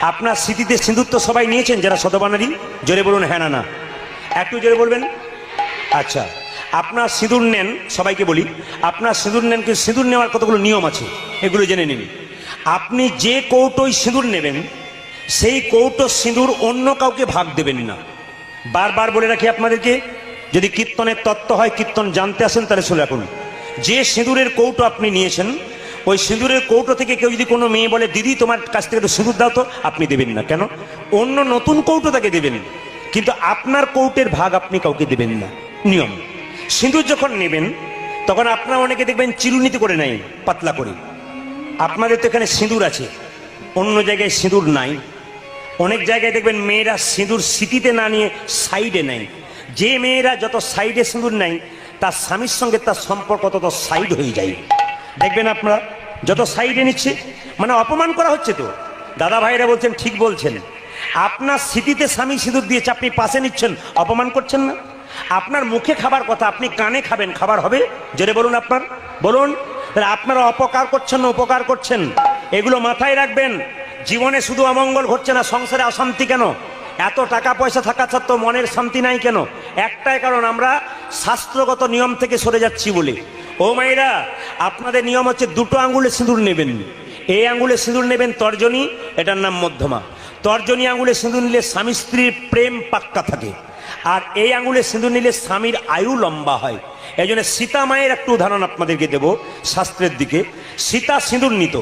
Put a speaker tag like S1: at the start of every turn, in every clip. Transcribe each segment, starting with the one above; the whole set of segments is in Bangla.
S1: আপনার স্মৃতিতে সিঁদুর তো সবাই নিয়েছেন যারা শতবানারি জোরে বলুন হ্যাঁ না না। একটু জোরে বলবেন? আচ্ছা আপনার সিঁদুর নেন, সবাইকে বলি। আপনার সিঁদুর নেন, কিন্তু সিঁদুর নেওয়ার কতগুলো নিয়ম আছে? এগুলো জেনে নিন। আপনি যে কৌটোয় সিঁদুর নেবেন, সেই কৌটো সিঁদুর অন্য কাউকে ভাগ দেবেন না। বারবার বলে রাখি আপনাদেরকে, যদি কীর্তনের তত্ত্ব হয়, কীর্তন জানতে আসেন, তাহলে শুনে রাখুন। যে সিঁদুরের কৌটো আপনি নিয়েছেন ওই সিঁদুরের কৌটো থেকে কেউ যদি কোনো মেয়ে বলে, দিদি, তোমার কাছ থেকে একটু সিঁদুর দাও তো। আপনি দেবেন না। কেন? অন্য নতুন কৌটো তাকে দেবেন। কিন্তু আপনার কৌটের ভাগ আপনি কাউকে দেবেন না। নিয়ম। সিঁদুর যখন নেবেন, তখন আপনারা অনেকে দেখবেন চিরুনিতে করে নেয়, পাতলা করে। আপনাদের তো এখানে সিঁদুর আছে। অন্য জায়গায় সিঁদুর নাই। অনেক জায়গায় দেখবেন মেয়েরা সিঁদুর সিটিতে না নিয়ে সাইডে নেয়। যে মেয়েরা যত সাইডে সিঁদুর নেয়, তার স্বামীর সঙ্গে তার সম্পর্ক তত সাইড হয়ে যায়। দেখবেন আপনারা, যত সাইডে নিচ্ছে মানে অপমান করা হচ্ছে তো। দাদা ভাইরা বলছেন, ঠিক বলছেন। আপনার স্মৃতিতে স্বামী সিঁদুর দিয়েছে, আপনি পাশে নিচ্ছেন, অপমান করছেন না? আপনার মুখে খাবার কথা, আপনি কানে খাবেন, খাবার হবে? জোরে বলুন আপনার। বলুন, তাহলে আপনারা অপকার করছেন না উপকার করছেন। এগুলো মাথায় রাখবেন। জীবনে শুধু অমঙ্গল ঘটছে না, সংসারে অশান্তি কেন? এত টাকা পয়সা থাকা সত্ত্বেও মনের শান্তি নাই কেন? একটাই কারণ, আমরা শাস্ত্রগত নিয়ম থেকে সরে যাচ্ছি বলে। ও মাইরা আপনাদের নিয়ম হচ্ছে দুটো আঙ্গুলে সিঁদুর নেবেন। এই আঙ্গুলে সিঁদুর নেবেন তর্জনী, এটার নাম মধ্যমা। তর্জনী আঙ্গুলে সিঁদুর নিলে স্বামী স্ত্রীর প্রেম পাক্কা থাকে। আর এই আঙ্গুলে সিঁদুর নিলে স্বামীর আয়ু লম্বা হয়। এই জন্য সীতা মায়ের একটু উদাহরণ আপনাদেরকে দেব শাস্ত্রের দিকে। সীতা সিঁদুর নিত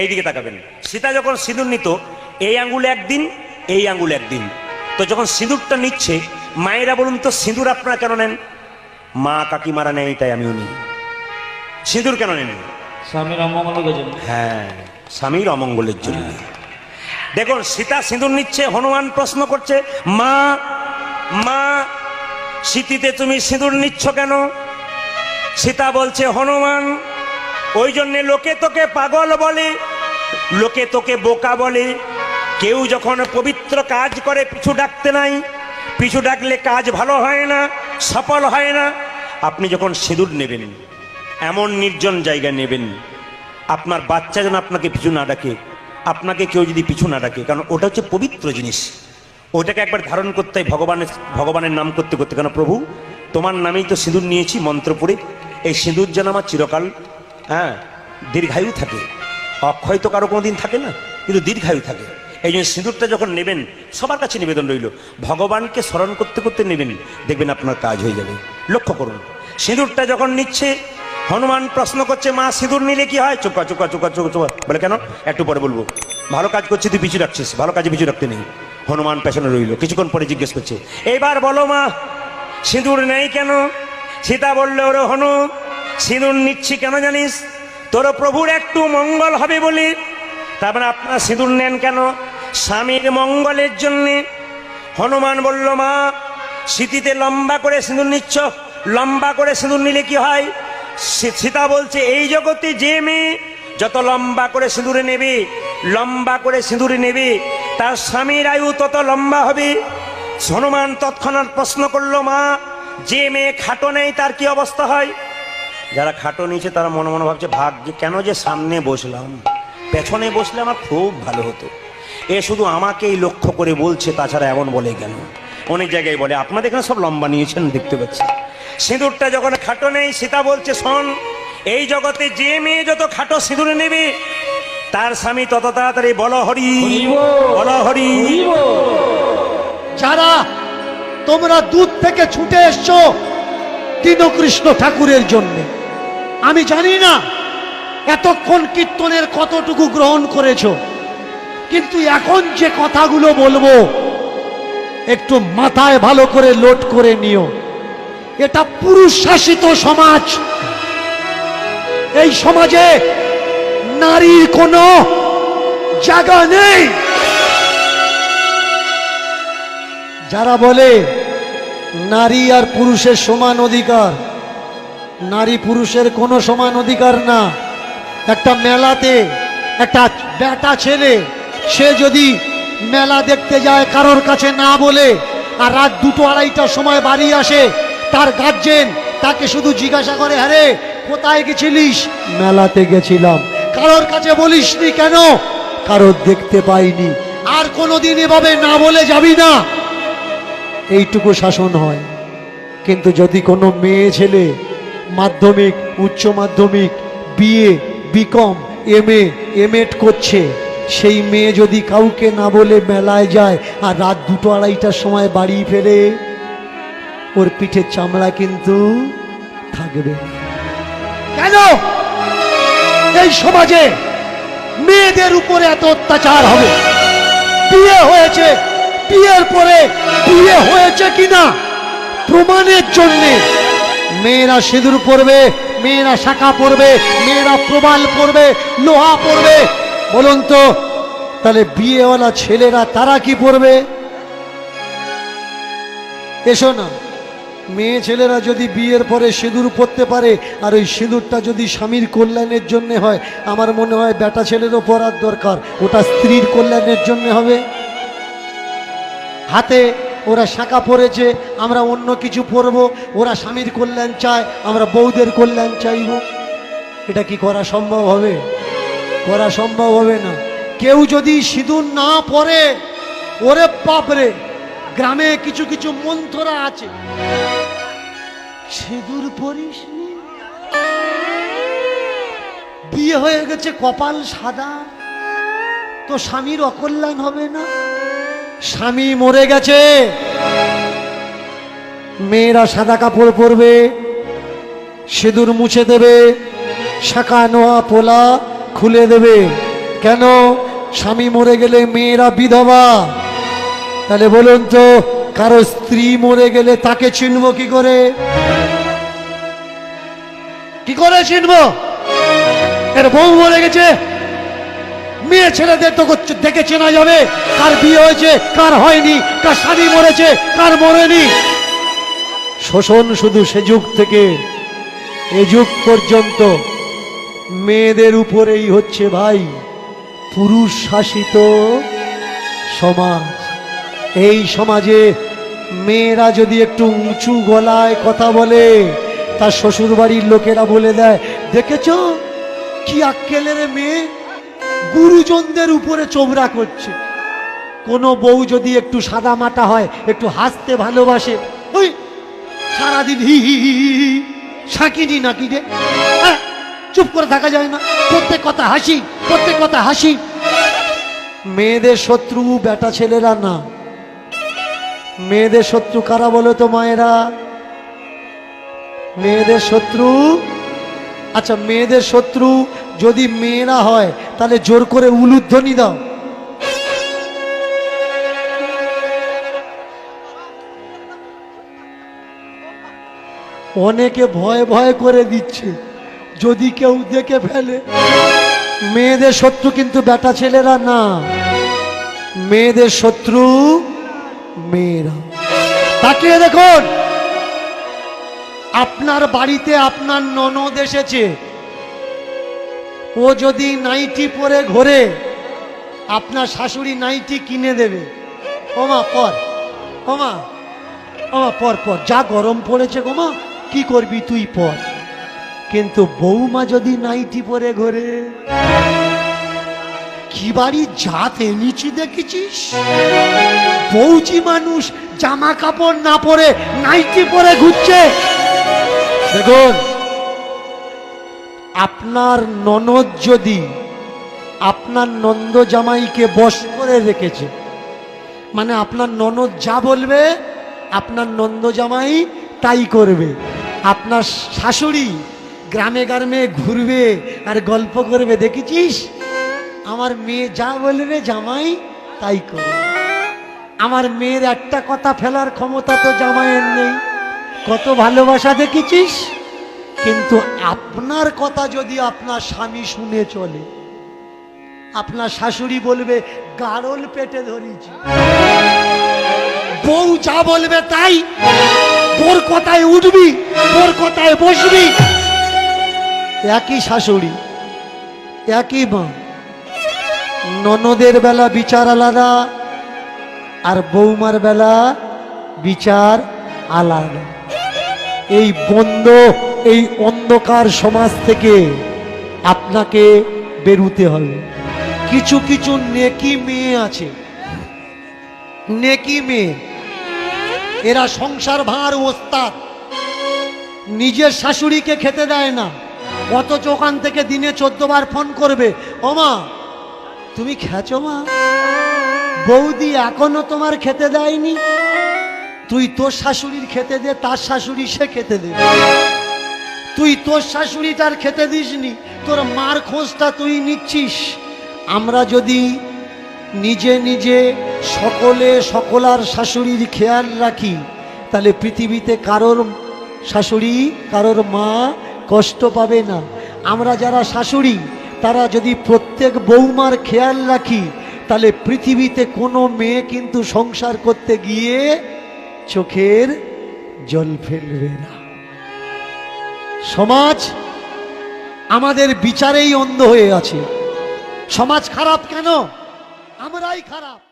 S1: এই দিকে তাকাবেন। সীতা যখন সিঁদুর নিত, এই আঙ্গুলে একদিন, এই আঙ্গুলে একদিন। তো যখন সিঁদুরটা নিচ্ছে, মায়েরা বলুন তো, সিঁদুর আপনারা কেন নেন? মা কাকিমারা নেয় তাই আমিও নিই। সিঁদুর কেন নেন
S2: স্বামীর অমঙ্গলের জন্য।
S1: হ্যাঁ স্বামীর অমঙ্গলের জন্য। দেখুন সীতা সিঁদুর নিচ্ছে হনুমান প্রশ্ন করছে মা মা স্মৃতিতে তুমি সিঁদুর নিচ্ছ কেন? সীতা বলছে হনুমান ওই জন্যে লোকে তোকে পাগল বলে লোকে তোকে বোকা বলে। কেউ যখন পবিত্র কাজ করে পিছু ডাকতে নাই পিছু ডাকলে কাজ ভালো হয় না সফল হয় না। আপনি যখন সিঁদুর নেবেন এমন নির্জন জায়গা নেবেন, আপনার বাচ্চা যেন আপনাকে পিছু না ডাকে, আপনাকে কেউ যদি পিছু না ডাকে, কারণ ওটা হচ্ছে পবিত্র জিনিস। ওটাকে একবার ধারণ করতে হয় ভগবানের ভগবানের নাম করতে করতে। কেন প্রভু, তোমার নামেই তো সিঁদুর নিয়েছি, মন্ত্র পড়ে, এই সিঁদুর যেন আমার চিরকাল হ্যাঁ দীর্ঘায়ু থাকে। অক্ষয় তো কারও কোনো দিন থাকে না, কিন্তু দীর্ঘায়ু থাকে। এই জন্য সিঁদুরটা যখন নেবেন, সবার কাছে নিবেদন রইল, ভগবানকে স্মরণ করতে করতে নেবেন, দেখবেন আপনার কাজ হয়ে যাবে। লক্ষ্য করুন, সিঁদুরটা যখন নিচ্ছে হনুমান প্রশ্ন করছে, মা, সিঁদুর নিলে কি হয়? চুপা চুপা চুপা চুপা চুপা। বলে, কেন? একটু পরে বলব। ভালো কাজ করছি, তুই পিছু রাখছিস ভালো কাজে পিছু রাখতে নেই। হনুমান পেছনে রইল। কিছুক্ষণ পরে জিজ্ঞেস করছে, এইবার বলো, মা, সিঁদুর নেই কেন? সীতা বললে, ওরে হনু, সিঁদুর নিচ্ছি কেন জানিস? তোর প্রভুর একটু মঙ্গল হবে বলি। তারপরে আপনার সিঁদুর নেন কেন? স্বামীর মঙ্গলের জন্যে। হনুমান বলল, মা স্মৃতিতে লম্বা করে সিঁদুর নিচ্ছ। লম্বা করে সিঁদুর নিলে কি হয়? সীতা বলছে, এই জগতে যে মেয়ে যত লম্বা করে সিঁদুরে নেবে, লম্বা করে সিঁদুরে নেবে, তার স্বামীর আয়ু তত লম্বা হবে। হনুমান তৎক্ষণাৎ প্রশ্ন করল, মা, যে মেয়ে খাটো নেই, তার কি অবস্থা হয়? যারা খাটো নিয়েছে, তারা মনে মনে ভাবছে, ভাগ্য কেন যে সামনে বসলাম? পেছনে বসলে আমার খুব ভালো হতো। এ শুধু আমাকেই লক্ষ্য করে বলছে, তাছাড়া এমন বলে কেন? অনেক জায়গায় বলে, আপনাদের এখানে সব লম্বা নিয়েছেন, দেখতে পাচ্ছি। সিঁদুরটা যখন খাটো নেই সীতা বলছে শোন এই জগতে যে মেয়ে যত খাটো সিঁদুরে নেবে তার স্বামী তত তাড়াতাড়ি বল হরি বল হরি।
S3: যারা তোমরা দূর থেকে ছুটে এসছো দীনকৃষ্ণ ঠাকুরের জন্য আমি জানি না এতক্ষণ কীর্তনের কতটুকু গ্রহণ করেছ কিন্তু এখন যে কথাগুলো বলব একটু মাথায় ভালো করে লোড করে নিও। এটা পুরুষ শাসিত সমাজ। এই সমাজে নারীর কোনো জায়গা নেই। যারা বলে নারী আর পুরুষের সমান অধিকার, নারী পুরুষের কোনো সমান অধিকার না। একটা মেলাতে একটা বেটা ছেলে, সে যদি মেলা দেখতে যায় কারোর কাছে না বলে, আর রাত দুটো আড়াইটার সময় বাড়ি আসে তার গার্জেন তাকে শুধু জিজ্ঞাসা করে হ্যাঁ কোথায় গেছিলিস? মেলাতে গেছিলাম। কারোর কাছে বলিসনি কেন? কারোর দেখতে পাইনি। আর কোনোদিন এভাবে না বলে যাবি না। এইটুকু শাসন হয়। কিন্তু যদি কোনো মেয়ে ছেলে মাধ্যমিক, উচ্চ মাধ্যমিক, BA, BCom M A M Ed করছে, সেই মেয়ে যদি কাউকে না বলে মেলায় যায়, আর রাত দুটো আড়াইটার সময় বাড়ি ফেরে ওর পিঠের চামড়া কিন্তু থাকবে। কেন? এই সমাজে মেয়েদের উপরে এত অত্যাচার হবে? বিয়ে হয়েছে, বিয়ের পরে বিয়ে হয়েছে কিনা? প্রমাণের জন্যে মেয়েরা সিঁদুর পরবে, মেয়েরা শাখা পরবে, মেয়েরা প্রবাল পরবে, লোহা পরবে। বলুন তো, তাহলে বিয়েওয়ালা ছেলেরা তারা কি পরবে? এসো না। মেয়ে ছেলেরা যদি বিয়ের পরে সিঁদুর পরতে পারে, আর ওই সিঁদুরটা যদি স্বামীর কল্যাণের জন্যে হয়, আমার মনে হয় বেটা ছেলেরও পরার দরকার। ওটা স্ত্রীর কল্যাণের জন্য হবে। হাতে ওরা শাঁকা পরেছে, আমরা অন্য কিছু পরব, ওরা স্বামীর কল্যাণ চায়, আমরা বৌদের কল্যাণ চাইব। এটা কি করা সম্ভব হবে? করা সম্ভব হবে না। কেউ যদি সিঁদুর না পরে, ওরে বাপরে, গ্রামে কিছু কিছু মন্থরা আছে। সিঁদুর পরিস বিয়ে হয়ে গেছে, কপাল সাদা। তো স্বামীর অকল্যাণ হবে না? স্বামী মরে গেছে। মেয়েরা সাদা কাপড় পরবে, সিঁদুর মুছে দেবে, শাখা নোয়া পোলা খুলে দেবে। কেন? স্বামী মরে গেলে মেয়েরা বিধবা। তাহলে বলুন তো কারও স্ত্রী মরে গেলে তাকে চিনব কি করে? কি করে চিনব? এর বউ মরে গেছে। মেয়ে ছেলেদের তো দেখে চেনা যাবে কার বিয়ে হয়েছে, কার হয়নি, কার স্বামী মরেছে, কার মরেনি। শোষণ শুধু সে যুগ থেকে, এ যুগ পর্যন্ত মেয়েদের উপরেই হচ্ছে ভাই পুরুষ শাসিত সমাজ। এই সমাজে মেয়েরা যদি একটু উঁচু গলায় কথা বলে তার শ্বশুর বাড়ির লোকেরা বলে দেয় দেখেছ কি আক্কেলের মেয়ে? গুরুজনদের উপরে চোবরা করছে। কোনো বউ যদি একটু সাদা মাটা হয় একটু হাসতে ভালোবাসে ওই সারাদিন হি হি হি হি হি সাকিনি নাকি রে? হ্যাঁ, চুপ করে থাকা যায় না। প্রত্যেক কথা হাসি প্রত্যেক কথা হাসি। মেয়েদের শত্রু বেটা ছেলেরা না। মেয়েদের শত্রু কারা বলো তো মায়েরা? মেয়েদের শত্রু? আচ্ছা মেয়েদের শত্রু যদি মেয়েরা হয়, তাহলে জোর করে উলুধ্বনি দাও। অনেকে ভয় ভয় করে দিচ্ছে, যদি কেউ দেখে ফেলে। মেয়েদের শত্রু কিন্তু বেটা ছেলেরা না। মেয়েদের শত্রু মেয়েরা। তাকিয়ে দেখুন। আপনার বাড়িতে আপনার ননদ এসেছে। ও যদি নাইটি পরে ঘোরে, আপনার শাশুড়ি নাইটি কিনে দেবে। ওমা পর। ওমা ওমা পর পর। যা গরম পড়েছে গোমা কি করবি তুই, পর। কিন্তু বৌমা যদি নাইটি পরে ঘোরে কি বাড়ি জাত এনেছি দেখেছিস? বৌজি মানুষ জামা কাপড় না পরে নাইটি পরে ঘুরছে। দেখুন, আপনার ননদ যদি আপনার নন্দ জামাইকে বশ করে রেখেছে মানে আপনার ননদ যা বলবে, আপনার নন্দ জামাই তাই করবে। আপনার শাশুড়ি গ্রামে গ্রামে ঘুরবে আর গল্প করবে, দেখেছিস? আমার মেয়ে যা বলবে জামাই, তাই করবে আমার মেয়ের একটা কথা ফেলার ক্ষমতা তো জামাইয়ের নেই। কত ভালোবাসা দেখেছিস? কিন্তু আপনার কথা যদি আপনার স্বামী শুনে চলে, আপনার শাশুড়ি বলবে গাড়ল পেটে ধরেছি। বউ যা বলবে তাই তোর কথায় উঠবি তোর কথায় বসবি। একই শাশুড়ি, একই মা। ননদের বেলা বিচার আলাদা আর বৌমার বেলা বিচার আলাদা। এই বন্ধ, এই অন্ধকার সমাজ থেকে আপনাকে বেরুতে হবে। কিছু কিছু নেকি মেয়ে আছে। নেকি মেয়ে। এরা সংসার ভাঁড় ওস্তাদ। নিজের শাশুড়িকে খেতে দেয় না। অথচ ওখান থেকে দিনে চোদ্দ বার ফোন করবে। ও মা তুমি খেছো মা। বৌদি এখনও তোমার খেতে দেয়নি। তুই তোর শাশুড়ির খেতে দে, তার শাশুড়ি সে খেতে দে তুই তোর শাশুড়ি তার খেতে দিসনি, তোর মার খোঁজটা তুই নিচ্ছিস। আমরা যদি নিজে নিজে সকলে সকলার শাশুড়ির খেয়াল রাখি, তাহলে পৃথিবীতে কারোর শাশুড়ি, কারোর মা কষ্ট পাবে না। আমরা যারা শাশুড়ি তারা যদি প্রত্যেক বৌমার খেয়াল রাখি, তাহলে পৃথিবীতে কোনো মেয়ে কিন্তু সংসার করতে গিয়ে চোখের জল ফেলবে না। সমাজ আমাদের বিচারেই অন্ধ হয়ে আছে। সমাজ খারাপ কেন? আমরাই খারাপ।